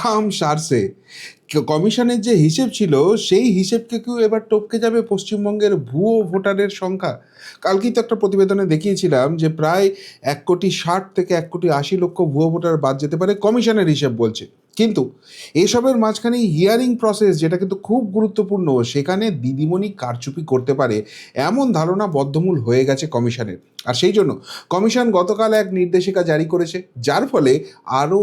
খাম সারছে। কমিশনের যে হিসেব ছিল, সেই হিসেবকে কেউ এবার টপকে যাবে পশ্চিমবঙ্গের ভুয়ো ভোটারের সংখ্যা। কালকেই তো একটা প্রতিবেদনে দেখিয়েছিলাম যে প্রায় এক কোটি ষাট থেকে এক কোটি আশি লক্ষ ভুয়ো ভোটার বাদ যেতে পারে কমিশনের হিসেব বলছে। কিন্তু এসবের মাঝখানে হিয়ারিং প্রসেস যেটা কিন্তু খুব গুরুত্বপূর্ণ, সেখানে দিদিমণি কারচুপি করতে পারে এমন ধারণা বদ্ধমূল হয়ে গেছে কমিশনের। আর সেই জন্য কমিশন গতকাল এক নির্দেশিকা জারি করেছে, যার ফলে আরও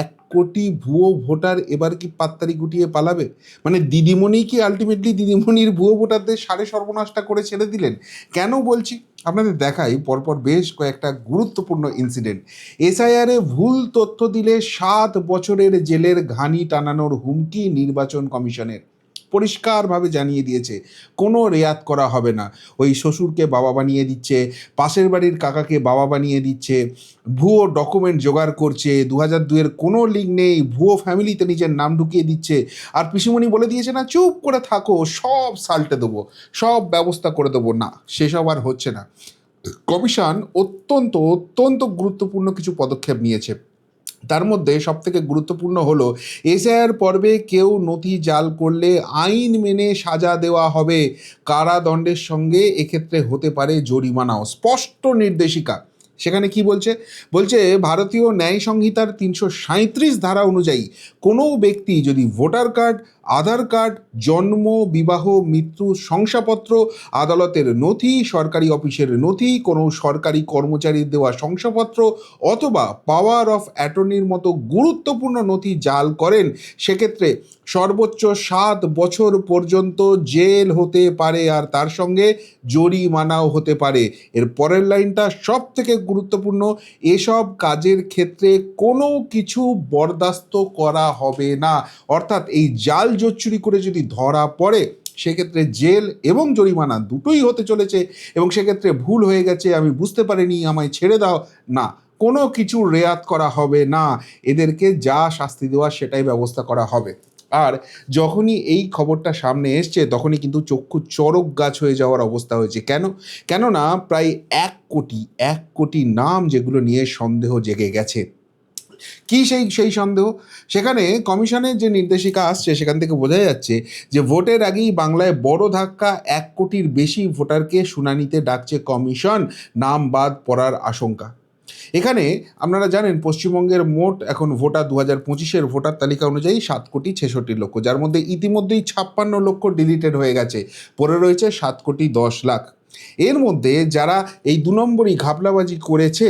এক কোটি ভুয়ো ভোটার এবার কি পাত্তারি গুটিয়ে পালাবে? মানে দিদিমণি কি আলটিমেটলি দিদিমণির ভুয়ো ভোটারদের সাড়ে সর্বনাশটা করে ছেড়ে দিলেন? কেন বলছি? আপনাদের দেখাই পরপর বেশ কয়েকটা গুরুত্বপূর্ণ ইনসিডেন্ট এসআইআরে ভুল তথ্য দিলে সাত বছরের জেলের ঘানি টানানোর হুমকি নির্বাচন কমিশনের। পরিষ্কারভাবে জানিয়ে দিয়েছে, কোনো রেয়াত করা হবে না। ওই শ্বশুরকে বাবা বানিয়ে দিচ্ছে, পাশের বাড়ির কাকাকে বাবা বানিয়ে দিচ্ছে, ভুয়ো ডকুমেন্ট জোগাড় করছে দু হাজার দুয়ের কোনো লিঙ্ক নেই, ভুয়ো ফ্যামিলিতে নিজের নাম ঢুকিয়ে দিচ্ছে। আর পিসিমণি বলে দিয়েছে না, চুপ করে থাকো, সব সাল্টে দেবো, সব ব্যবস্থা করে দেবো। না, সেসব আর হচ্ছে না। কমিশন অত্যন্ত অত্যন্ত গুরুত্বপূর্ণ কিছু পদক্ষেপ নিয়েছে। তার মধ্যে সব থেকে গুরুত্বপূর্ণ হলো, এসআইআর পর্বে কেউ নথি জাল করলে আইন মেনে সাজা দেওয়া হবে। কারাদণ্ডের সঙ্গে এক্ষেত্রে হতে পারে জরিমানাও। স্পষ্ট নির্দেশিকা। সেখানে কি বলছে? বলছে, ভারতীয় ন্যায় সংহিতার তিনশো ধারা অনুযায়ী কোনো ব্যক্তি যদি ভোটার কার্ড আধার কার্ড, জন্ম, বিবাহ, মৃত্যু, শংসাপত্র, আদালতের নথি, সরকারি অফিসের নথি, কোনো সরকারি কর্মচারীর দেওয়া শংসাপত্র অথবা পাওয়ার অফ অ্যাটর্নির মতো গুরুত্বপূর্ণ নথি জাল করেন, সেক্ষেত্রে সর্বোচ্চ সাত বছর পর্যন্ত জেল হতে পারে আর তার সঙ্গে জরিমানাও হতে পারে। এর পরের লাইনটা সব থেকে গুরুত্বপূর্ণ, এসব কাজের ক্ষেত্রে কোনো কিছু বরদাস্ত করা হবে না। অর্থাৎ এই জাল জোচ্চুরি করে যদি ধরা পড়ে, সেক্ষেত্রে জেল এবং জরিমানা দুটোই হতে চলেছে এবং সেক্ষেত্রে ভুল হয়ে গেছে, আমি বুঝতে পারিনি, আমায় ছেড়ে দাও। না, কোনো কিছু রেয়াত করা হবে না। এদেরকে যা শাস্তি দেওয়া সেটাই ব্যবস্থা করা হবে। আর যখনই এই খবরটা সামনে এসছে, তখনই কিন্তু চক্ষু চরক গাছ হয়ে যাওয়ার অবস্থা হয়েছে। কেন? কেননা, প্রায় এক কোটি এক কোটি নাম যেগুলো নিয়ে সন্দেহ জেগে গেছে। কি সেই সেই সন্দেহ? সেখানে কমিশনের যে নির্দেশিকা আসছে, সেখান থেকে বোঝা যাচ্ছে যে ভোটের আগেই বাংলায় বড় ধাক্কা, এক কোটির বেশি ভোটারকে শুনানিতে ডাকছে কমিশন, নাম বাদ পড়ার আশঙ্কা। এখানে আপনারা জানেন, পশ্চিমবঙ্গের মোট এখন ভোটার দু হাজার পঁচিশের ভোটার তালিকা অনুযায়ী সাত কোটি ছেষট্টি লক্ষ, যার মধ্যে ইতিমধ্যেই ছাপ্পান্ন লক্ষ ডিলিটেড হয়ে গেছে, পড়ে রয়েছে সাত কোটি দশ লাখ। এর মধ্যে যারা এই দু নম্বরই ঘাপলাবাজি করেছে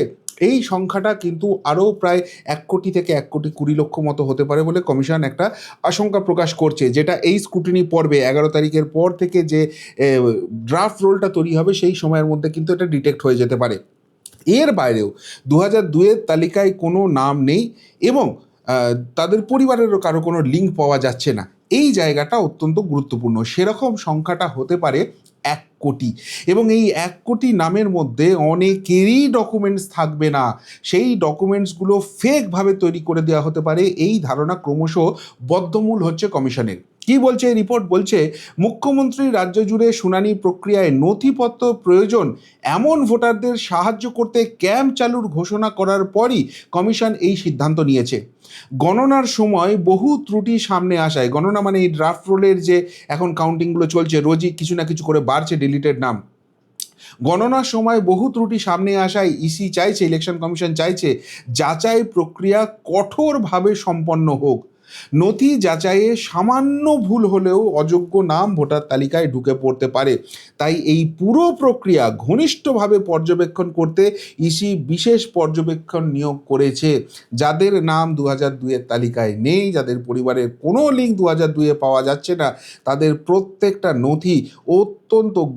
এই সংখ্যাটা কিন্তু আরও প্রায় এক কোটি থেকে এক কোটি কুড়ি লক্ষ মতো হতে পারে বলে কমিশন একটা আশঙ্কা প্রকাশ করছে, যেটা এই স্কুটিনি পর্বে এগারো তারিখের পর থেকে যে ড্রাফট রোলটা তৈরি হবে সেই সময়ের মধ্যে কিন্তু এটা ডিটেক্ট হয়ে যেতে পারে। এর বাইরেও দু হাজার দুয়ের তালিকায় কোনো নাম নেই এবং তাদের পরিবারেরও কারও কোনো লিঙ্ক পাওয়া যাচ্ছে না। এই জায়গাটা অত্যন্ত গুরুত্বপূর্ণ। সেরকম সংখ্যাটা হতে পারে এক কোটি। এবং এই এক কোটি নামের মধ্যে অনেকেরই ডকুমেন্টস থাকবে না। সেই ডকুমেন্টসগুলো ফেকভাবে তৈরি করে দেওয়া হতে পারে। এই ধারণা ক্রমশ বদ্ধমূল হচ্ছে কমিশনের। কি বলছে এই রিপোর্ট বলছে, মুখ্যমন্ত্রী রাজ্য জুড়ে শুনানি প্রক্রিয়ায় নথিপত্র প্রয়োজন। এমন ভোটারদের সাহায্য করতে ক্যাম্প চালুর ঘোষণা করার পরই কমিশন এই সিদ্ধান্ত নিয়েছে। গণনার সময় বহু ত্রুটি সামনে আসায়, গণনা মানে এই ড্রাফট রোলের যে এখন কাউন্টিংগুলো চলছে, রোজই কিছু না কিছু করে বাড়ছে ডিলিটেড নাম। গণনার সময় বহু ত্রুটি সামনে আসায় ইসি চাইছে ইলেকশন কমিশন চাইছে, যাচাই প্রক্রিয়া কঠোরভাবে সম্পন্ন হোক। নথি যাচাইয়ে সামান্য ভুল হলেও অযোগ্য নাম ভোটার তালিকায় ঢুকে পড়তে পারে। তাই এই পুরো প্রক্রিয়া ঘনিষ্ঠভাবে পর্যবেক্ষণ করতে ইসি বিশেষ পর্যবেক্ষণ নিয়োগ করেছে। যাদের নাম দু হাজার দুইয়ের তালিকায় নেই, যাদের পরিবারের কোনো লিঙ্ক দু হাজার দুইয়ে পাওয়া যাচ্ছে না, তাদের প্রত্যেকটা নথি অত্যন্ত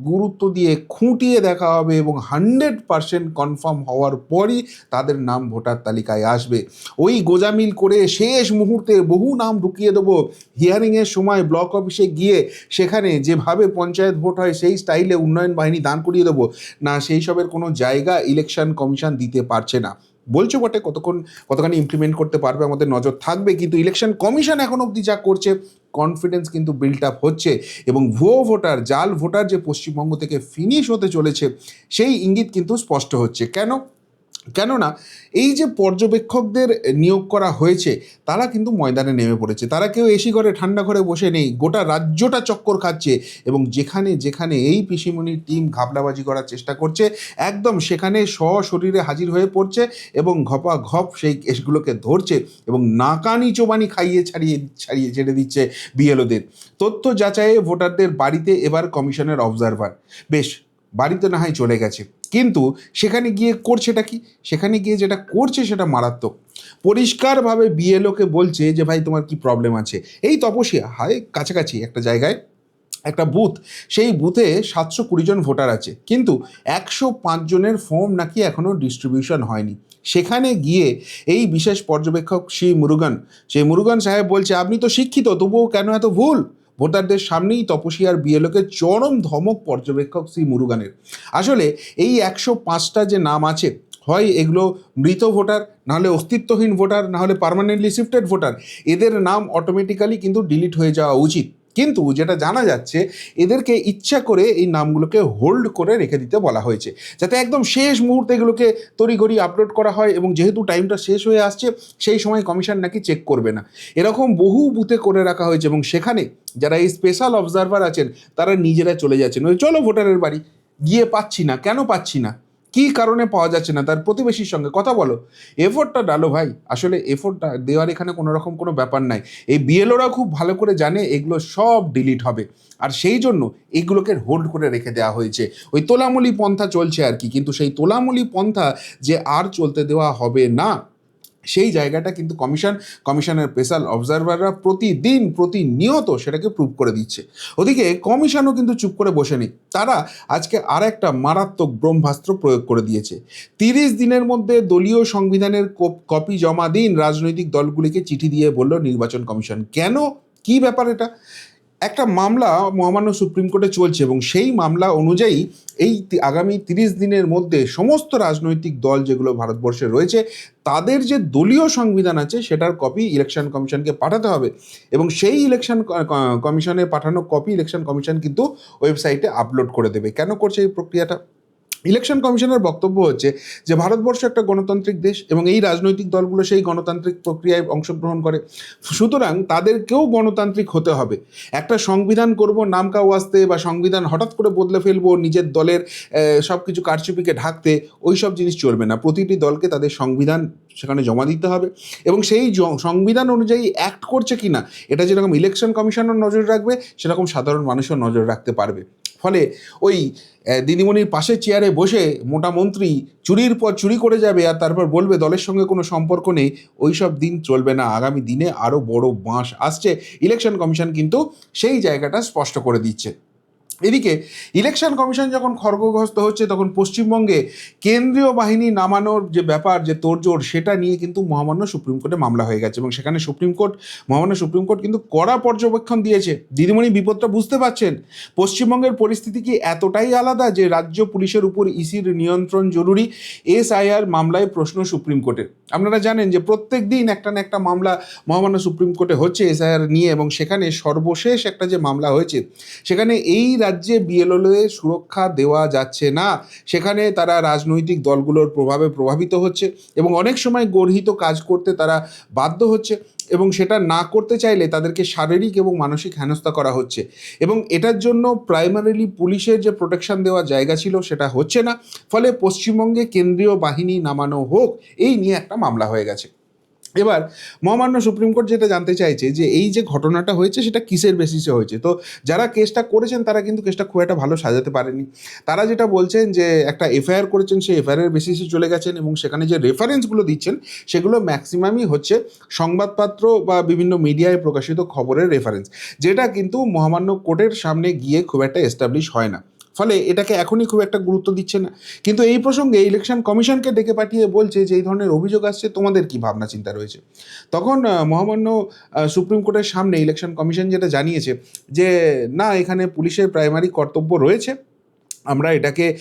গুরুত্ব দিয়ে খুঁটিয়ে দেখা হবে এবং হান্ড্রেড পারসেন্ট কনফার্ম হওয়ার পরই তাদের নাম ভোটার তালিকায় আসবে। ওই গোজামিল করে শেষ মুহূর্তে বহু নাম ঢুকিয়ে দেবো। হিয়ারিংয়ের সময় ব্লক অফিসে গিয়ে সেখানে যেভাবে পঞ্চায়েত ভোট হয়, সেই স্টাইলে উন্নয়ন বাহিনী দান করিয়ে দেবো। না, সেই সবের কোনো জায়গা ইলেকশন কমিশন দিতে পারছে না। বলছো বটে, কতক্ষণ, কতখানি ইমপ্লিমেন্ট করতে পারবে আমাদের নজর থাকবে, কিন্তু ইলেকশন কমিশন এখন অবধি যা করছে কনফিডেন্স কিন্তু বিল্ড আপ হচ্ছে এবং ভুয়ো ভোটার জাল ভোটার যে পশ্চিমবঙ্গ থেকে ফিনিশ হতে চলেছে, সেই ইঙ্গিত কিন্তু স্পষ্ট হচ্ছে। কেন? কেননা এই যে পর্যবেক্ষকদের নিয়োগ করা হয়েছে, তারা কিন্তু ময়দানে নেমে পড়েছে। তারা কেউ এসি ঘরে, ঠান্ডা ঘরে বসে নেই। গোটা রাজ্যটা চক্কর খাচ্ছে এবং যেখানে যেখানে এই পিসিমণির টিম ঘাবলাবাজি করার চেষ্টা করছে, একদম সেখানে সশরীরে হাজির হয়ে পড়ছে এবং ঘপা ঘপ সেই কেসগুলোকে ধরছে এবং নাকানি চোবানি খাইয়ে ছাড়িয়ে ছাড়িয়ে ছেড়ে দিচ্ছে বিএলওদের। তথ্য যাচাইয়ে ভোটারদের বাড়িতে এবার কমিশনের অবজারভার বেশ, বাড়িতে না হয় চলে গেছে। কিন্তু সেখানে গিয়ে করছেটা কি? সেখানে গিয়ে যেটা করছে সেটা মারাত্মক। পরিষ্কারভাবে বিএলওকে বলছে যে, ভাই, তোমার কি প্রবলেম আছে? এই তপসিয়া হায় কাছাকাছি একটা জায়গায়, একটা বুথ সেই বুথে সাতশো কুড়ি জন ভোটার আছে। কিন্তু একশো পাঁচ জনের ফর্ম নাকি এখনও ডিস্ট্রিবিউশন হয়নি। সেখানে গিয়ে এই বিশেষ পর্যবেক্ষক শ্রী মুরুগান সেই মুরুগান সাহেব বলছে, আপনি তো শিক্ষিত, তবুও কেন এত ভুল? ভোটারদের সামনেই তপসিয়ার বিএলওকে চরম ধমক পর্যবেক্ষক শ্রী মুরুগানের। আসলে এই একশো পাঁচটা যে নাম আছে, হয় এগুলো মৃত ভোটার নাহলে অস্তিত্বহীন ভোটার নাহলে পারমানেন্টলি শিফটেড ভোটার, এদের নাম অটোমেটিক্যালি কিন্তু ডিলিট হয়ে যাওয়া উচিত। কিন্তু যেটা জানা যাচ্ছে, এদেরকে ইচ্ছা করে এই নামগুলোকে হোল্ড করে রেখে দিতে বলা হয়েছে। যাতে একদম শেষ মুহূর্তে এগুলোকে তড়িঘড়ি আপলোড করা হয় এবং যেহেতু টাইমটা শেষ হয়ে আসছে, সেই সময় কমিশন নাকি চেক করবে না। এরকম বহু বুথে করে রাখা হয়েছে এবং সেখানে যারা এই স্পেশাল অবজারভার আছেন, তারা নিজেরা চলে যাচ্ছেন। চলো ভোটারের বাড়ি। গিয়ে পাচ্ছি না। কেন পাচ্ছি না? কী কারণে পাওয়া যাচ্ছে না? তার প্রতিবেশীর সঙ্গে কথা বলো। এফোর্টটা ডালো ভাই। আসলে এফোর্টটা দেওয়ার এখানে কোনো রকম কোনো ব্যাপার নাই। এই বিএলওরা খুব ভালো করে জানে, এগুলো সব ডিলিট হবে। আর সেই জন্য এগুলোকে হোল্ড করে রেখে দেওয়া হয়েছে। ওই তোলামুলি পন্থা চলছে আর কি। কিন্তু সেই তোলামুলি পন্থা যে আর চলতে দেওয়া হবে না সেই জায়গাটা কিন্তু কমিশন, কমিশনের স্পেশাল অবজারভাররা প্রতিদিন প্রতিনিয়ত সেটাকে প্রুভ করে দিচ্ছে। ওদিকে কমিশনও কিন্তু চুপ করে বসে নেই তারা আজকে আর একটা মারাত্মক ব্রহ্মাস্ত্র প্রয়োগ করে দিয়েছে। তিরিশ দিনের মধ্যে দলীয় সংবিধানের কপ- কপি জমা দিন রাজনৈতিক দলগুলিকে চিঠি দিয়ে বলল নির্বাচন কমিশন। কেন? কি ব্যাপার এটা? একটা মামলা মহামান্য সুপ্রিম কোর্টে চলছে এবং সেই মামলা অনুযায়ী এই আগামী তিরিশ দিনের মধ্যে সমস্ত রাজনৈতিক দল যেগুলো ভারতবর্ষে রয়েছে, তাদের যে দলীয় সংবিধান আছে সেটার কপি ইলেকশন কমিশনকে পাঠাতে হবে। এবং সেই ইলেকশন কমিশনে পাঠানো কপি ইলেকশন কমিশন কিন্তু ওয়েবসাইটে আপলোড করে দেবে। কেন করছে এই প্রক্রিয়াটা? ইলেকশন কমিশনের বক্তব্য হচ্ছে যে, ভারতবর্ষ একটা গণতান্ত্রিক দেশ এবং এই রাজনৈতিক দলগুলো সেই গণতান্ত্রিক প্রক্রিয়ায় অংশগ্রহণ করে। সুতরাং তাদেরকেও গণতান্ত্রিক হতে হবে। একটা সংবিধান করব নামকা ওয়াস্তে বা সংবিধান হঠাৎ করে বদলে ফেলব, নিজের দলের সব কিছু কারচুপিকে ঢাকতে ওই সব জিনিস চলবে না। প্রতিটি দলকে তাদের সংবিধান সেখানে জমা দিতে হবে এবং সেই সংবিধান অনুযায়ী অ্যাক্ট করছে কি না এটা যেরকম ইলেকশন কমিশনও নজর রাখবে, সেরকম সাধারণ মানুষও নজর রাখতে পারবে। ফলে ওই দিদিমণির পাশে চেয়ারে বসে মোটা মন্ত্রী চুরির পর চুরি করে যাবে আর তারপর বলবে দলের সঙ্গে কোনো সম্পর্ক নেই ওই সব দিন চলবে না। আগামী দিনে আরও বড় বাঁশ আসছে। ইলেকশন কমিশন কিন্তু সেই জায়গাটা স্পষ্ট করে দিচ্ছে। এদিকে ইলেকশন কমিশন যখন খর্গগ্রস্ত হচ্ছে, তখন পশ্চিমবঙ্গে কেন্দ্রীয় বাহিনী নামানোর যে ব্যাপার, যে তোড়জোড়, সেটা নিয়ে কিন্তু মহামান্য সুপ্রিম কোর্টে মামলা হয়ে গেছে। এবং সেখানে সুপ্রিম কোর্ট, মহামান্য সুপ্রিম কোর্ট কিন্তু কড়া পর্যবেক্ষণ দিয়েছে। দিদিমণি বিপদটা বুঝতে পারছেন। পশ্চিমবঙ্গের পরিস্থিতি কি এতটাই আলাদা যে রাজ্য পুলিশের উপর ইসির নিয়ন্ত্রণ জরুরি? এসআইআর মামলায় প্রশ্ন সুপ্রিম কোর্টের। আপনারা জানেন যে প্রত্যেক দিন একটা না একটা মামলা মহামান্য সুপ্রিম কোর্টে হচ্ছে এসআইআর নিয়ে, এবং সেখানে সর্বশেষ একটা যে মামলা হয়েছে, সেখানে এই বিএলওলে সুরক্ষা দেওয়া যাচ্ছে না। সেখানে তারা রাজনৈতিক দলগুলোর প্রভাবে প্রভাবিত হচ্ছে এবং অনেক সময় গর্হিত কাজ করতে তারা বাধ্য হচ্ছে এবং সেটা না করতে চাইলে তাদেরকে শারীরিক এবং মানসিক হেনস্থা করা হচ্ছে। এবং এটার জন্য প্রাইমারিলি পুলিশের যে প্রোটেকশন দেওয়ার জায়গা ছিল সেটা হচ্ছে না। ফলে পশ্চিমবঙ্গে কেন্দ্রীয় বাহিনী নামানো হোক, এই নিয়ে একটা মামলা হয়ে গেছে। এবার মহামান্য সুপ্রিম কোর্ট যেটা জানতে চাইছে যে এই যে ঘটনাটা হয়েছে সেটা কিসের বেসিসে হয়েছে? তো যারা কেসটা করেছেন তারা কিন্তু কেসটা খুব একটা ভালো সাজাতে পারেনি। তারা যেটা বলছেন যে একটা এফআইআর করেছেন সেই এফআইআর বেসিসে চলে গেছেন এবং সেখানে যে রেফারেন্সগুলো দিচ্ছেন সেগুলো ম্যাক্সিমামই হচ্ছে সংবাদপত্র বা বিভিন্ন মিডিয়ায় প্রকাশিত খবরের রেফারেন্স যেটা কিন্তু মহামান্য কোর্টের সামনে গিয়ে খুব একটা এস্টাবলিশ হয় না। ফলে এটাকে এখনই খুব একটা গুরুত্ব দিচ্ছে না। কিন্তু এই প্রসঙ্গে ইলেকশন কমিশনকে ডেকে পাঠিয়ে বলছে যে, এই ধরনের অভিযোগ আসছে, তোমাদের কি ভাবনা চিন্তা রয়েছে? তখন মহামান্য সুপ্রিম কোর্টের সামনে ইলেকশন কমিশন যেটা জানিয়েছে যে, না, এখানে পুলিশের প্রাইমারি কর্তব্য রয়েছে। আমরা এটাকে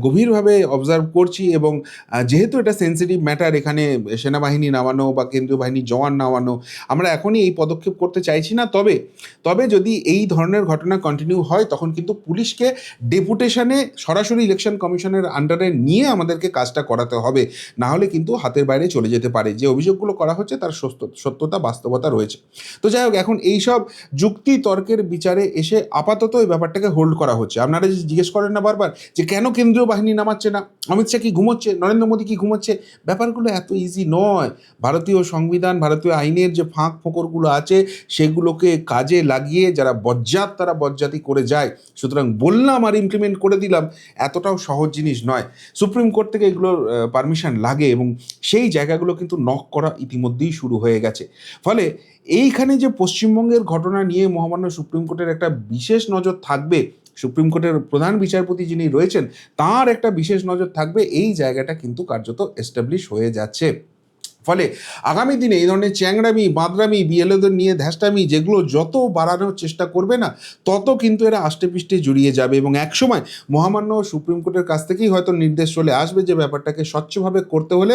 গভীরভাবে অবজার্ভ করছি এবং যেহেতু এটা সেন্সিটিভ ম্যাটার এখানে সেনাবাহিনী নামানো বা কেন্দ্রীয় বাহিনীর জওয়ান নামানো, আমরা এখনই এই পদক্ষেপ করতে চাইছি না। তবে তবে যদি এই ধরনের ঘটনা কন্টিনিউ হয়, তখন কিন্তু পুলিশকে ডেপুটেশনে সরাসরি ইলেকশন কমিশনের আন্ডারে নিয়ে আমাদেরকে কাজটা করাতে হবে। না হলে কিন্তু হাতের বাইরে চলে যেতে পারে। যে অভিযোগগুলো করা হচ্ছে, তার সত্য- সত্যতা, বাস্তবতা রয়েছে। তো যাই হোক, এখন এইসব যুক্তি তর্কের বিচারে এসে আপাতত এই ব্যাপারটাকে হোল্ড করা হচ্ছে। আপনারা যে জিজ্ঞেস করেন না বারবার যে কেন কেন্দ্রীয় বাহিনী নামাচ্ছে না? অমিত শাহ কি ঘুমোচ্ছে? নরেন্দ্র মোদী কি ঘুমোচ্ছে? ব্যাপারগুলো এত ইজি নয়। ভারতীয় সংবিধান, ভারতীয় আইনের যে ফাঁক ফোকরগুলো আছে, সেগুলোকে কাজে লাগিয়ে যারা বজ্জাত, তারা বজ্জাতি করে যায়। সুতরাং বললাম আর ইমপ্লিমেন্ট করে দিলাম, এতটাও সহজ জিনিস নয়। সুপ্রিম কোর্ট থেকে এগুলোর পারমিশন লাগে এবং সেই জায়গাগুলো কিন্তু নক করা ইতিমধ্যেই শুরু হয়ে গেছে। ফলে এইখানে যে পশ্চিমবঙ্গের ঘটনা নিয়ে মহামান্য সুপ্রিম কোর্টের একটা বিশেষ নজর থাকবে সুপ্রিম কোর্টের প্রধান বিচারপতি যিনি রয়েছেন, তার একটা বিশেষ নজর থাকবে। এই জায়গাটা কিন্তু কার্যত এস্টাবলিশ হয়ে যাচ্ছে। ফলে আগামী দিনে এই ধরনের চ্যাংড়ামি, বাঁদরামি বিএলএদের নিয়ে ধ্যাসটামি, যেগুলো যত বাড়ানোর চেষ্টা করবে না, তত কিন্তু এরা আষ্টে পিষ্টে জড়িয়ে যাবে এবং একসময় মহামান্য সুপ্রিম কোর্টের কাছ থেকেই হয়তো নির্দেশ চলে আসবে যে ব্যাপারটাকে স্বচ্ছভাবে করতে হলে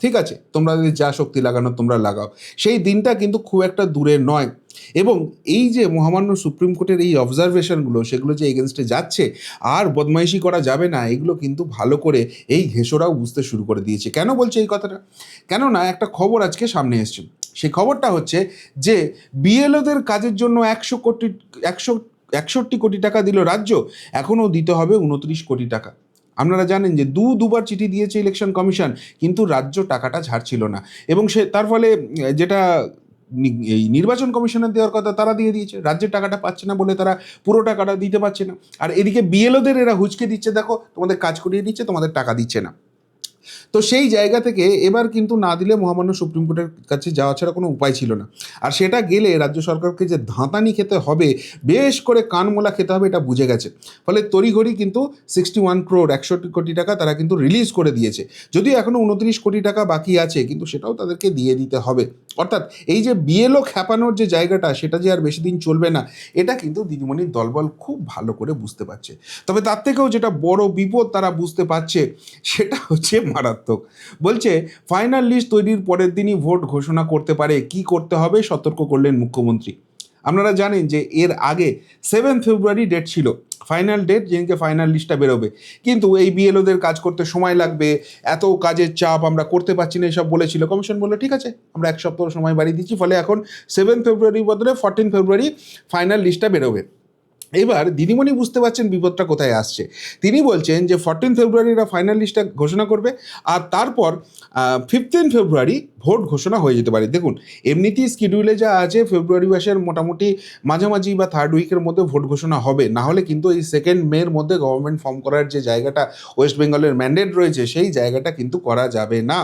ঠিক আছে, তোমরা যদি যা শক্তি লাগানো তোমরা লাগাও। সেই দিনটা কিন্তু খুব একটা দূরে নয়। এবং এই যে মহামান্য সুপ্রিম কোর্টের এই অবজারভেশনগুলো সেগুলো যে এগেনস্টে যাচ্ছে, আর বদমাইশি করা যাবে না, এগুলো কিন্তু ভালো করে এই ঘেষোরাও বুঝতে শুরু করে দিয়েছে। কেন বলছে এই কথাটা? কেননা একটা খবর আজকে সামনে এসছে। সেই খবরটা হচ্ছে যে বিএলওদের কাজের জন্য একশো কোটি, একশো, একষট্টি কোটি টাকা দিল রাজ্য, এখনও দিতে হবে উনত্রিশ কোটি টাকা। আপনারা জানেন যে দু দুবার চিঠি দিয়েছে ইলেকশন কমিশন কিন্তু রাজ্য টাকাটা ছাড়ছিল না। এবং সে, তার ফলে যেটা এই নির্বাচন কমিশনের দেওয়ার কথা তারা দিয়ে দিয়েছে। রাজ্যের টাকাটা পাচ্ছে না বলে তারা পুরো টাকাটা দিতে পারছে না। আর এদিকে বিএলওদের এরা হুচকে দিচ্ছে, দেখো তোমাদের কাজ করিয়ে দিচ্ছে, তোমাদের টাকা দিচ্ছে না। তো সেই জায়গা থেকে এবার কিন্তু না দিলে মহামান্য সুপ্রিম কোর্টের কাছে যাওয়া ছাড়া কোনো উপায় ছিল না। আর সেটা গেলে রাজ্য সরকারকে যে ধাঁতানি খেতে হবে, বেশ করে কানমোলা খেতে হবে এটা বুঝে গেছে। ফলে তড়িঘড়ি কিন্তু সিক্সটি ওয়ান ক্রোড একষট্টি কোটি টাকা তারা কিন্তু রিলিজ করে দিয়েছে। যদিও এখনও উনত্রিশ কোটি টাকা বাকি আছে, কিন্তু সেটাও তাদেরকে দিয়ে দিতে হবে। অর্থাৎ এই যে বিএলও খ্যাপানোর যে জায়গাটা, সেটা যে আর বেশি দিন চলবে না, এটা কিন্তু দিদিমণির দলবল খুব ভালো করে বুঝতে পারছে। তবে তার থেকেও যেটা বড় বিপদ তারা বুঝতে পারছে, সেটা হচ্ছে মারাত্মক। বলছে ফাইনাল লিস্ট তৈরির পরের দিনই ভোট ঘোষণা করতে পারে। কি করতে হবে? সতর্ক করলেন মুখ্যমন্ত্রী। আপনারা জানেন যে এর আগে সেভেন ফেব্রুয়ারি ডেট ছিল। ফাইনাল ডেট যেদিনকে ফাইনাল লিস্টটা বেরোবে। কিন্তু এই বিএলওদের কাজ করতে সময় লাগবে। এত কাজের চাপ, আমরা করতে পারছি না, এসব বলেছিল। কমিশন বলল, ঠিক আছে, আমরা এক সপ্তাহ সময় বাড়িয়ে দিচ্ছি। ফলে এখন সেভেন ফেব্রুয়ারির বদলে ফোরটিন ফেব্রুয়ারি ফাইনাল লিস্টটা বেরোবে। এবার দিদিমণি বুঝতে পারছেন বিপদটা কোথায় আসছে। তিনি বলছেন যে ফোরটিন ফেব্রুয়ারিরা ফাইনাল লিস্টটা ঘোষণা করবে আর তারপর ফিফটিন ফেব্রুয়ারি ভোট ঘোষণা হয়ে যেতে পারে। দেখুন, এমনিতেই স্কিডিউলে যা আছে ফেব্রুয়ারি মাসের মোটামুটি মাঝামাঝি বা থার্ড উইকের মধ্যে ভোট ঘোষণা হবে। না হলে কিন্তু এই সেকেন্ড মের মধ্যে গভর্নমেন্ট ফর্ম করার যে জায়গাটা ওয়েস্ট বেঙ্গলের ম্যান্ডেট রয়েছে, সেই জায়গাটা কিন্তু করা যাবে না।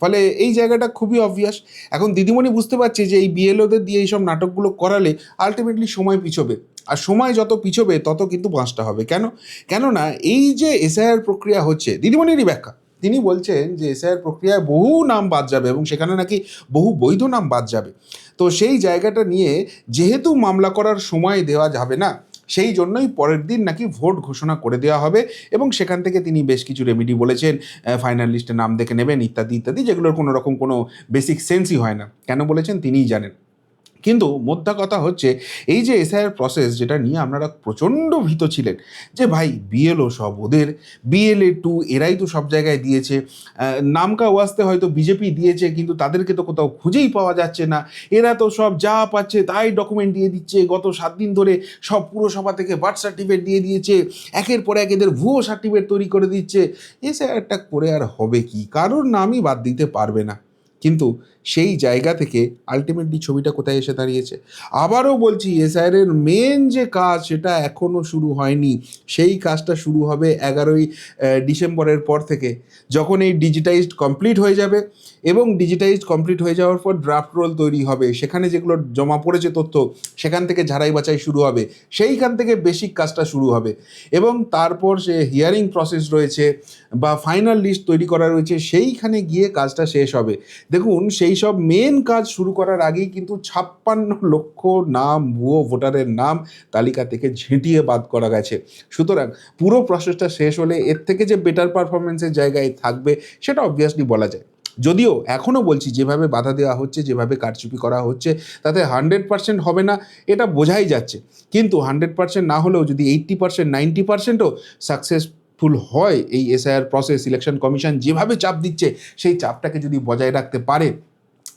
ফলে এই জায়গাটা খুবই অবভিয়াস এখন দিদিমণি বুঝতে পারছে যে, এই বিএলওদের দিয়ে এইসব নাটকগুলো করালে আলটিমেটলি সময় পিছবে। আর সময় যত পিছবে, তত কিন্তু বাঁচটা হবে। কেন? কেননা এই যে এসআইআর প্রক্রিয়া হচ্ছে, দিদিমণিরই ব্যাখ্যা। তিনি বলছেন যে এসআইআর প্রক্রিয়ায় বহু নাম বাদ যাবে এবং সেখানে নাকি বহু বৈধ নাম বাদ যাবে। তো সেই জায়গাটা নিয়ে যেহেতু মামলা করার সময় দেওয়া যাবে না, সেই জন্যই পরের দিন নাকি ভোট ঘোষণা করে দেওয়া হবে এবং সেখান থেকে তিনি বেশ কিছু রেমিডি বলেছেন ফাইনাল লিস্টে নাম দেখে নেবেন, ইত্যাদি ইত্যাদি, যেগুলোর কোনো রকম কোনো বেসিক সেন্সই হয় না। কেন বলেছেন? তিনিই জানেন। কিন্তু মোদ্দা কথা হচ্ছে, এই যে এসআইআর প্রসেস যেটা নিয়ে আপনারা প্রচণ্ড ভীত ছিলেন, যে ভাই বিএলও সব ওদের বিএলএ টু এরাই তো সব জায়গায় দিয়েছে নামকা ওয়াস্তে হয়তো বিজেপি দিয়েছে, কিন্তু তাদেরকে তো কোথাও খুঁজেই পাওয়া যাচ্ছে না। এরা তো সব যা পাচ্ছে তাই ডকুমেন্ট দিয়ে দিচ্ছে, গত সাত দিন ধরে সব পুরসভা থেকে বার্থ সার্টিফিকেট দিয়ে দিয়েছে, একের পর এক এদের ভুয়ো সার্টিফিকেট তৈরি করে দিচ্ছে। এসআইআরটা করে আর হবে কি? কারোর নামই বাদ দিতে পারবে না। কিন্তু সেই জায়গা থেকে আলটিমেটলি ছবিটা কোথায় এসে দাঁড়িয়েছে। আবারও বলছি এসআইআরের মেন যে কাজ সেটা এখনও শুরু হয়নি। সেই কাজটা শুরু হবে এগারোই ডিসেম্বরের পর থেকে, যখন এই ডিজিটাইজড কমপ্লিট হয়ে যাবে এবং ডিজিটাইজড কমপ্লিট হয়ে যাওয়ার পর ড্রাফট রোল তৈরি হবে। সেখানে যেগুলো জমা পড়েছে তথ্য, সেখান থেকে ঝাড়াই বাছাই শুরু হবে। সেইখান থেকে বেসিক কাজটা শুরু হবে এবং তারপর সে হিয়ারিং প্রসেস রয়েছে বা ফাইনাল লিস্ট তৈরি করা রয়েছে, সেইখানে গিয়ে কাজটা শেষ হবে। দেখুন, সেই সেই সব মেন কাজ শুরু করার আগেই কিন্তু ছাপ্পান্ন লক্ষ নাম, ভুয়ো ভোটারের নাম তালিকা থেকে ঝেঁটিয়ে বাদ করা গেছে। সুতরাং পুরো প্রসেসটা শেষ হলে এর থেকে যে বেটার পারফরমেন্সের জায়গায় থাকবে সেটা অবভিয়াসলি বলা যায়। যদিও এখনও বলছি যেভাবে বাধা দেওয়া হচ্ছে, যেভাবে কারচুপি করা হচ্ছে, তাতে হান্ড্রেড পার্সেন্ট হবে না, এটা বোঝাই যাচ্ছে। কিন্তু হান্ড্রেড পার্সেন্ট না হলেও যদি এইট্টি পার্সেন্ট নাইনটি পার্সেন্টও সাকসেসফুল হয় এই এসআইআর প্রসেস ইলেকশন কমিশন যেভাবে চাপ দিচ্ছে, সেই চাপটাকে যদি বজায় রাখতে পারে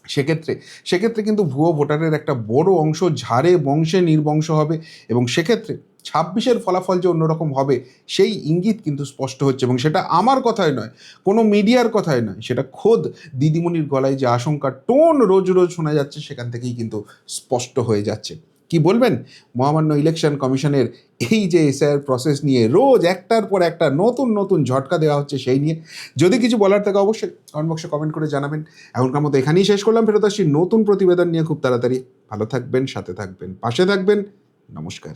সেক্ষেত্রে সেক্ষেত্রে কিন্তু ভুয়ো ভোটারের একটা বড় অংশ ঝাড়ে বংশে নির্বংশ হবে এবং সেক্ষেত্রে ছাব্বিশের ফলাফল যে অন্যরকম হবে সেই ইঙ্গিত কিন্তু স্পষ্ট হচ্ছে এবং সেটা আমার কথাই নয়, কোনো মিডিয়ার কথাই নয়। সেটা খোদ দিদিমণির গলায় যে আশঙ্কা টোন রোজ রোজ শোনা যাচ্ছে সেখান থেকেই কিন্তু স্পষ্ট হয়ে যাচ্ছে। কি বলবেন? মহামান্য ইলেকশন কমিশনের এই যে এসআইআর প্রসেস নিয়ে রোজ একটার পর একটা নতুন নতুন ঝটকা দেওয়া হচ্ছে সেই নিয়ে। যদি কিছু বলার থাকে অবশ্যই কমেন্ট বক্সে কমেন্ট করে জানাবেন। এখনকার মতো এখানেই শেষ করলাম। ফেরত আসছি নতুন প্রতিবেদন নিয়ে খুব তাড়াতাড়ি। ভালো থাকবেন, সাথে থাকবেন, পাশে থাকবেন। নমস্কার।